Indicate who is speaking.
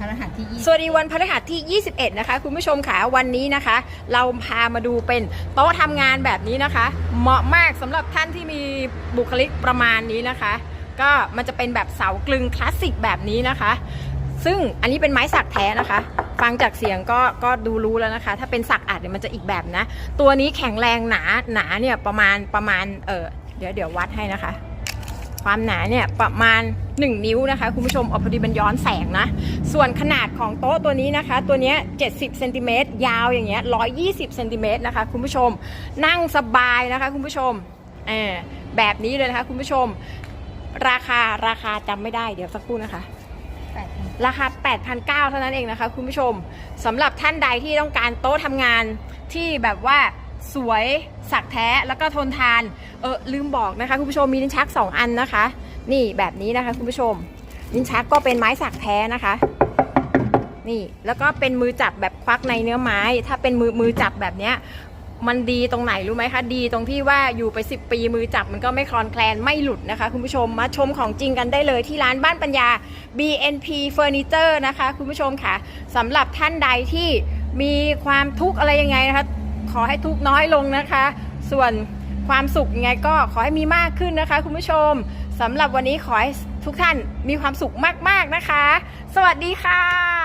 Speaker 1: พฤหัสที่ยี่
Speaker 2: สวัสดีวันพฤหัสที่ 21 นะคะ คุณผู้ชมค่ะวันนี้นะคะ เราพามาดูเป็นโต๊ะทำงานแบบนี้นะคะ เหมาะมากสำหรับท่านที่มีบุคลิกประมาณนี้นะคะ ก็มันจะเป็นแบบเสากลึงคลาสสิกแบบนี้นะคะ ซึ่งอันนี้เป็นไม้สักแท้นะคะ ฟังจากเสียงก็ก็ดูรู้แล้วนะคะ ถ้าเป็นสักอัดเนี่ยมันจะอีกแบบนะ ตัวนี้แข็งแรงหนาหนาเนี่ยประมาณประมาณเออเดี๋ยวเดี๋ยววัดให้นะคะ ความหนาเนี่ยประมาณ 1 นิ้วนะคะ คุณผู้ชมเอาพอดีมันย้อนแสงนะ ส่วนขนาดของโต๊ะตัวนี้นะคะ ตัวเนี้ย70เซนติเมตรยาวอย่างเงี้ย120เซนติเมตรนะคะคุณผู้ชม นั่งสบายนะคะคุณผู้ชมเออแบบนี้เลยนะคะคุณผู้ชม ราคาราคาจำไม่ได้เดี๋ยวสักครู่นะคะ
Speaker 1: แปดพัน
Speaker 2: ราคา 8,900 เท่านั้นเองนะคะ คุณผู้ชมสำหรับท่านใดที่ต้องการโต๊ะทำงานที่แบบว่า สวยสักแท้แล้วก็ทนทานเออลืมบอกนะคะคุณผู้ชมมีลิ้นชัก 2 อันนะคะ นี่แบบนี้นะคะคุณผู้ชม ลิ้นชักก็เป็นไม้สักแท้นะคะ นี่แล้วก็เป็นมือจับแบบควักในเนื้อไม้ ถ้าเป็นมือมือจับแบบเนี้ยมันดีตรงไหนรู้ไหมคะ ดีตรงที่ว่าอยู่ไป 10 ปีมือจับมันก็ไม่คลอนแคลนไม่หลุดนะคะ คุณผู้ชมมาชมของจริงกันได้เลยที่ร้านบ้านปัญญา BNP Furniture นะคะ คุณผู้ชมค่ะสำหรับท่านใดที่มีความทุกข์อะไรยังไงนะคะ ขอให้ทุกน้อยลงนะคะ ส่วนความสุขยังไงก็ขอให้มีมากขึ้นนะคะ คุณผู้ชมสำหรับวันนี้ขอให้ทุกท่านมีความสุขมากๆนะคะ สวัสดีค่ะ